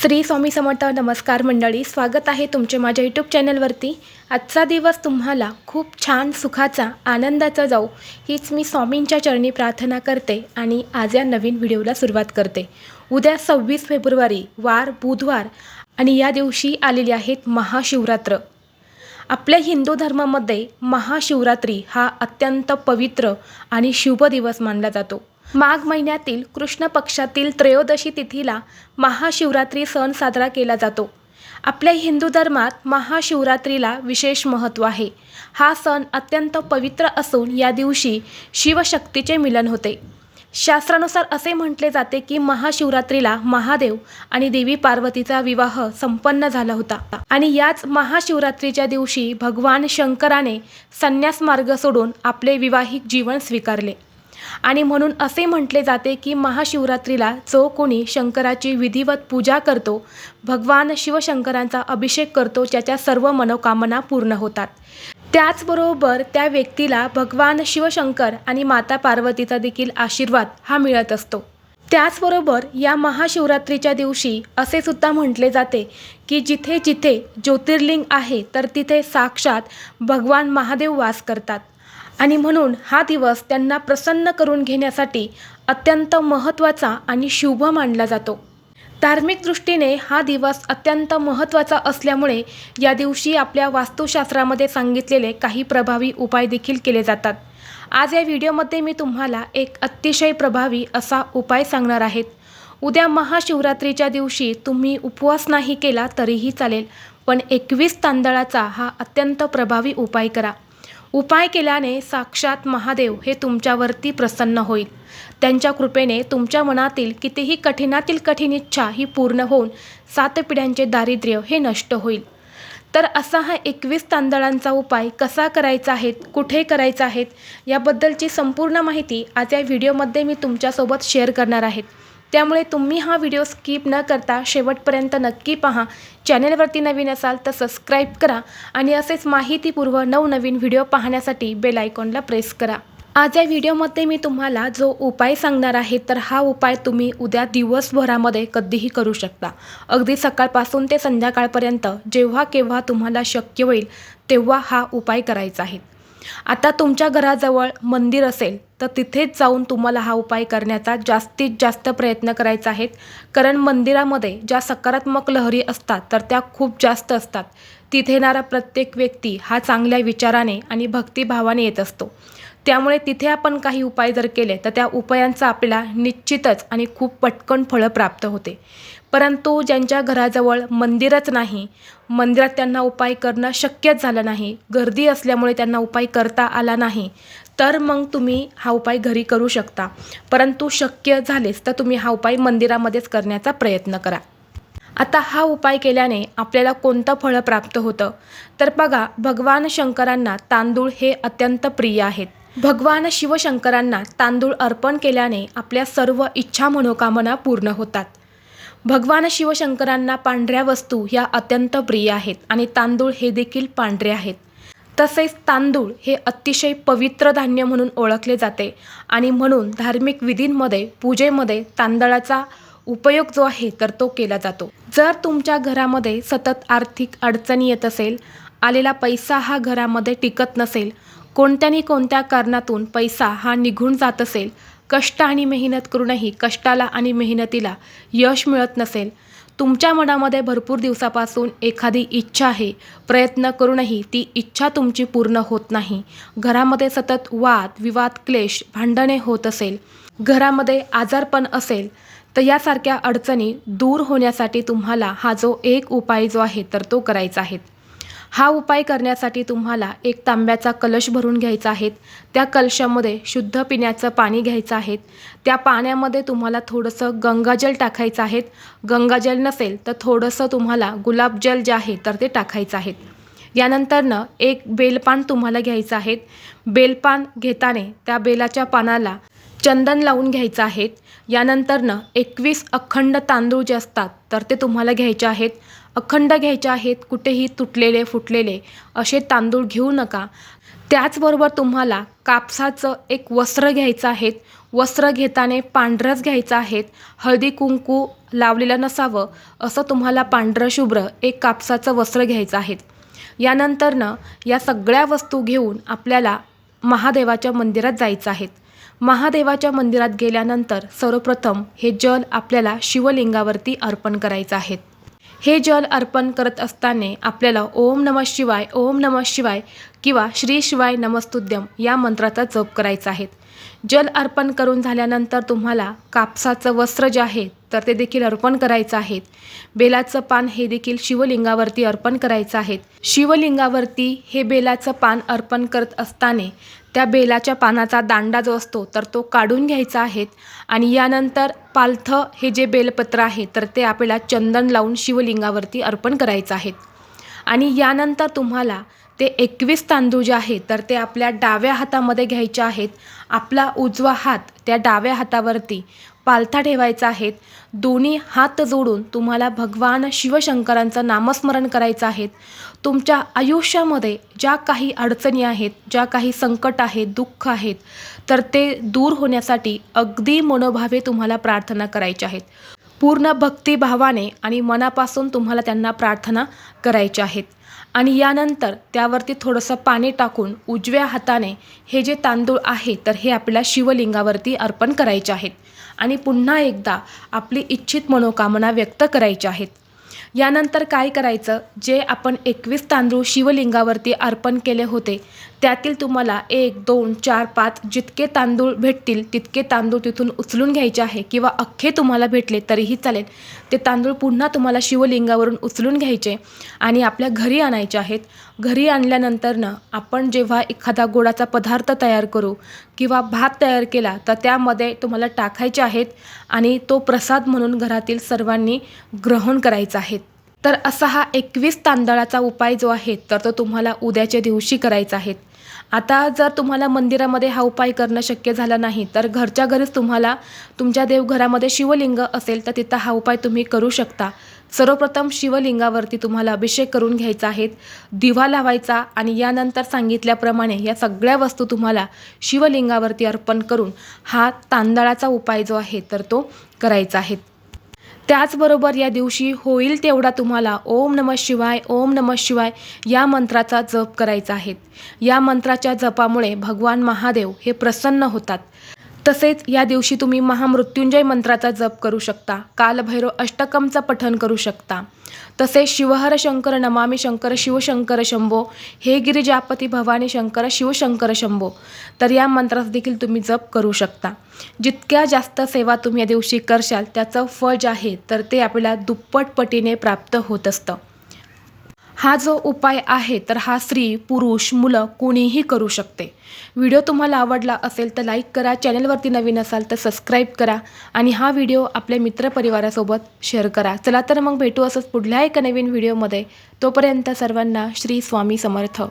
श्री स्वामी समर्थ नमस्कार मंडळी स्वागत आहे तुमचे माझ्या यूट्यूब चॅनलवरती आजचा दिवस तुम्हाला खूप छान सुखाचा आनंदाचा जाऊ हीच मी स्वामींच्या चरणी प्रार्थना करते आणि आज या नवीन व्हिडिओला सुरुवात करते. उद्या सव्वीस फेब्रुवारी वार बुधवार आणि या दिवशी आलेली आहेत महाशिवरात्र. आपल्या हिंदू धर्मामध्ये महाशिवरात्री हा अत्यंत पवित्र आणि शुभ दिवस मानला जातो. माघ महिन्यातील कृष्ण पक्षातील त्रयोदशी तिथीला महाशिवरात्री सण साजरा केला जातो. आपल्या हिंदू धर्मात महाशिवरात्रीला विशेष महत्त्व आहे. हा सण अत्यंत पवित्र असून या दिवशी शिवशक्तीचे मिलन होते. शास्त्रानुसार असे म्हटले जाते की महाशिवरात्रीला महादेव आणि देवी पार्वतीचा विवाह संपन्न झाला होता. आणि याच महाशिवरात्रीच्या दिवशी भगवान शंकराने संन्यास मार्ग सोडून आपले विवाहिक जीवन स्वीकारले. आणि म्हणून असे म्हटले जाते की महाशिवरात्रीला जो कोणी शंकराची विधिवत पूजा करतो भगवान शिवशंकरांचा अभिषेक करतो ज्याच्या सर्व मनोकामना पूर्ण होतात. त्याचबरोबर त्या व्यक्तीला भगवान शिवशंकर आणि माता पार्वतीचा देखील आशीर्वाद हा मिळत असतो. त्याचबरोबर या महाशिवरात्रीच्या दिवशी असे सुद्धा म्हटले जाते की जिथे जिथे ज्योतिर्लिंग आहे तर तिथे साक्षात भगवान महादेव वास करतात. आणि म्हणून हा दिवस त्यांना प्रसन्न करून घेण्यासाठी अत्यंत महत्त्वाचा आणि शुभ मानला जातो. धार्मिक दृष्टीने हा दिवस अत्यंत महत्त्वाचा असल्यामुळे या दिवशी आपल्या वास्तुशास्त्रामध्ये सांगितलेले काही प्रभावी उपाय देखील केले जातात. आज या व्हिडिओमध्ये मी तुम्हाला एक अतिशय प्रभावी असा उपाय सांगणार आहेत उद्या महाशिवरात्रीच्या दिवशी तुम्ही उपवास नाही केला तरीही चालेल पण एकवीस तांदळाचा हा अत्यंत प्रभावी उपाय करा. उपाय केल्याने साक्षात महादेव हे तुमच्यावरती प्रसन्न होईल. त्यांच्या कृपेने तुमच्या मनातील कितीही कठीणातील कठीण इच्छा ही पूर्ण होऊन सात पिढ्यांचे दारिद्र्य हे नष्ट होईल. तर असा हा एकवीस तांदळांचा उपाय कसा करायचा आहे कुठे करायचा आहेत याबद्दलची संपूर्ण माहिती आज या व्हिडिओमध्ये मी तुमच्यासोबत शेअर करणार आहेत त्यामुळे तुम्ही हा व्हिडिओ स्किप न करता शेवटपर्यंत नक्की पहा. चॅनेलवरती नवीन असाल तर सबस्क्राईब करा आणि असेच माहितीपूर्व नवनवीन व्हिडिओ पाहण्यासाठी बेल आयकॉनला प्रेस करा. आज या व्हिडिओमध्ये मी तुम्हाला जो उपाय सांगणार आहे तर हा उपाय तुम्ही उद्या दिवसभरामध्ये कधीही करू शकता. अगदी सकाळपासून ते संध्याकाळपर्यंत जेव्हा केव्हा तुम्हाला शक्य होईल तेव्हा हा उपाय करायचा आहे. आता तुमच्या घराजवळ मंदिर असेल तर तिथेच जाऊन तुम्हाला हा उपाय करण्याचा जास्तीत जास्त प्रयत्न करायचा आहेत कारण मंदिरामध्ये ज्या सकारात्मक लहरी असतात तर त्या खूप जास्त असतात. तिथे येणारा प्रत्येक व्यक्ती हा चांगल्या विचाराने आणि भक्तिभावाने येत असतो. त्यामुळे तिथे आपण काही उपाय जर केले तर त्या उपायांचा आपल्याला निश्चितच आणि खूप पटकन फळं प्राप्त होते. परंतु ज्यांच्या घराजवळ मंदिरच नाही मंदिरात त्यांना उपाय करणं शक्यच झालं नाही. गर्दी असल्यामुळे त्यांना उपाय करता आला नाही. तर मग तुम्ही हा उपाय घरी करू शकता. परंतु शक्य झालेच तर तुम्ही हा उपाय मंदिरामध्येच करण्याचा प्रयत्न करा. आता हा उपाय केल्याने आपल्याला कोणतं फळं प्राप्त होतं? तर बघा भगवान शंकरांना तांदूळ हे अत्यंत प्रिय आहेत. भगवान शिवशंकरांना तांदूळ अर्पण केल्याने आपल्या सर्व इच्छा मनोकामना पूर्ण होतात. भगवान शिवशंकरांना पांढऱ्या वस्तू ह्या अत्यंत प्रिय आहेत आणि तांदूळ हे देखील पांढरे आहेत. तसेच तांदूळ हे अतिशय पवित्र धान्य म्हणून ओळखले जाते आणि म्हणून धार्मिक विधींमध्ये पूजेमध्ये तांदळाचा उपयोग जो आहे तर तो केला जातो. जर तुमच्या घरामध्ये सतत आर्थिक अडचणी येत असेल आलेला पैसा हा घरामध्ये टिकत नसेल कोणत्यानी कोणत्या कारणातून पैसा हा निघून जात असेल कष्ट आणि मेहनत करूनही कष्टाला आणि मेहनतीला यश मिळत नसेल तुमच्या मनामध्ये भरपूर दिवसापासून एखादी इच्छा आहे प्रयत्न करूनही ती इच्छा तुमची पूर्ण होत नाही. घरामध्ये सतत वाद विवाद क्लेश भांडणे होत असेल घरामध्ये आजारपण असेल तर यासारख्या अडचणी दूर होण्यासाठी तुम्हाला हा जो एक उपाय जो आहे तर तो करायचा आहे. हा उपाय करण्यासाठी तुम्हाला एक तांब्याचा कलश भरून घ्यायचा आहे. त्या कलशामध्ये शुद्ध पिण्याचं पाणी घ्यायचं आहे. त्या पाण्यामध्ये तुम्हाला थोडंसं गंगाजल टाकायचं आहे. गंगाजल नसेल तर थोडंसं तुम्हाला गुलाबजल जे आहे तर ते टाकायचं आहे. यानंतरनं एक बेलपान तुम्हाला घ्यायचं आहे. बेलपान घेताने त्या बेलाच्या पानाला चंदन लावून घ्यायचं आहेत. यानंतरनं एकवीस अखंड तांदूळ जे असतात तर ते तुम्हाला घ्यायचे आहेत. अखंड घ्यायचे आहेत कुठेही तुटलेले फुटलेले असे तांदूळ घेऊ नका. त्याचबरोबर तुम्हाला कापसाचं एक वस्त्र घ्यायचं आहेत. वस्त्र घेताना पांढरंच घ्यायचं आहेत. हळदी कुंकू लावलेलं नसावं असं तुम्हाला पांढरं शुभ्र एक कापसाचं वस्त्र घ्यायचं आहे यानंतरनं या सगळ्या वस्तू घेऊन आपल्याला महादेवाच्या मंदिरात जायचं आहेत. महादेवाच्या मंदिरात गेल्यानंतर सर्वप्रथम हे जल आपल्याला शिवलिंगावरती अर्पण करायचं आहे. हे जल अर्पण करत असताना आपल्याला ओम नमः शिवाय ओम नमः शिवाय किंवा श्री शिवाय नमस्तुद्यम या मंत्राचा जप करायचा आहे. जल अर्पण करून झाल्यानंतर तुम्हाला कापसाचं वस्त्र जे आहे तर ते देखील अर्पण करायचं आहे. बेलाचं पान हे देखील शिवलिंगावरती अर्पण करायचं आहे. शिवलिंगावरती हे बेलाचं पान अर्पण करत असताना त्या बेलाच्या पानाचा दांडा जो असतो तर तो काढून घ्यायचा आहे आणि यानंतर पालथं हे जे बेलपत्र आहे तर ते आपल्याला चंदन लावून शिवलिंगावरती अर्पण करायचं आहे. आणि यानंतर तुम्हाला ते एकवीस तांदूळ जे आहे तर ते आपल्या डाव्या हातामध्ये घ्यायचे आहेत. आपला उजवा हात त्या डाव्या हातावरती पालथा ठेवायचा आहे दोन्ही हात जोडून तुम्हाला भगवान शिवशंकरांचं नामस्मरण करायचं आहे तुमच्या आयुष्यामध्ये ज्या काही अडचणी आहेत ज्या काही संकट आहेत दुःख आहेत तर ते दूर होण्यासाठी अगदी मनोभावे तुम्हाला प्रार्थना करायच्या आहेत. पूर्ण भक्तिभावाने आणि मनापासून तुम्हाला त्यांना प्रार्थना करायच्या आहेत. आणि यानंतर त्यावरती थोडंसं पाणी टाकून उजव्या हाताने हे जे तांदूळ आहे तर हे आपल्या शिवलिंगावरती अर्पण करायचे आहेत. आणि पुन्हा एकदा आपली इच्छित मनोकामना व्यक्त करायच्या आहेत. यानंतर काय करायचं? जे आपण एकवीस तांदूळ शिवलिंगावरती अर्पण केले होते त्यातील तुम्हाला एक दोन चार पाच जितके तांदूळ भेटतील तितके तांदूळ तिथून उचलून घ्यायचे आहे किंवा अख्खे तुम्हाला भेटले तरीही चालेल. ते तांदूळ पुन्हा तुम्हाला शिवलिंगावरून उचलून घ्यायचे आणि आपल्या घरी आणायचे आहेत. घरी आणल्यानंतरनं आपण जेव्हा एखादा गोडाचा पदार्थ तयार करू किंवा भात तयार केला तर त्यामध्ये तुम्हाला टाकायचे आहेत आणि तो प्रसाद म्हणून घरातील सर्वांनी ग्रहण करायचा आहे. तर असा हा एकवीस तांदळाचा उपाय जो आहे तर तो तुम्हाला उद्याच्या दिवशी करायचा आहे. आता जर तुम्हाला मंदिरामध्ये हा उपाय करणं शक्य झालं नाही तर घरच्या घरीच तुम्हाला तुमच्या देवघरामध्ये शिवलिंग असेल तर तिथं हा उपाय तुम्ही करू शकता. सर्वप्रथम शिवलिंगावरती तुम्हाला अभिषेक करून घ्यायचा आहे दिवा लावायचा आणि यानंतर सांगितल्याप्रमाणे या सगळ्या वस्तू तुम्हाला शिवलिंगावरती अर्पण करून हा तांदळाचा उपाय जो आहे तर तो करायचा आहे. त्याचबरोबर या दिवशी होईल तेवढा तुम्हाला ओम नमः शिवाय ओम नमः शिवाय या मंत्राचा जप करायचा आहे. या मंत्राच्या जपामुळे भगवान महादेव हे प्रसन्न होतात. तसेच या दिवशी तुम्ही महामृत्युंजय मंत्राचा जप करू शकता. कालभैरव अष्टकमचं पठण करू शकता. तसेच शिवहर शंकर नमामी शंकर शिवशंकर शंभो हे गिरिजापती भवानी शंकर शिवशंकर शंभो. तर या मंत्राचा देखील तुम्ही जप करू शकता. जितक्या जास्त सेवा तुम्ही या दिवशी करशाल त्याचं फळ जे आहे तर ते आपल्याला दुप्पट पटीने प्राप्त होत असतं. हा जो उपाय आहे तर हा स्त्री पुरुष मुलं कोणीही करू शकते. व्हिडिओ तुम्हाला आवडला असेल तर लाईक करा चॅनलवरती नवीन असाल तर सबस्क्राईब करा आणि हा व्हिडिओ आपल्या मित्रपरिवारासोबत शेअर करा. चला तर मग भेटू असंच पुढल्या एका नवीन व्हिडिओमध्ये. तोपर्यंत सर्वांना श्री स्वामी समर्थ.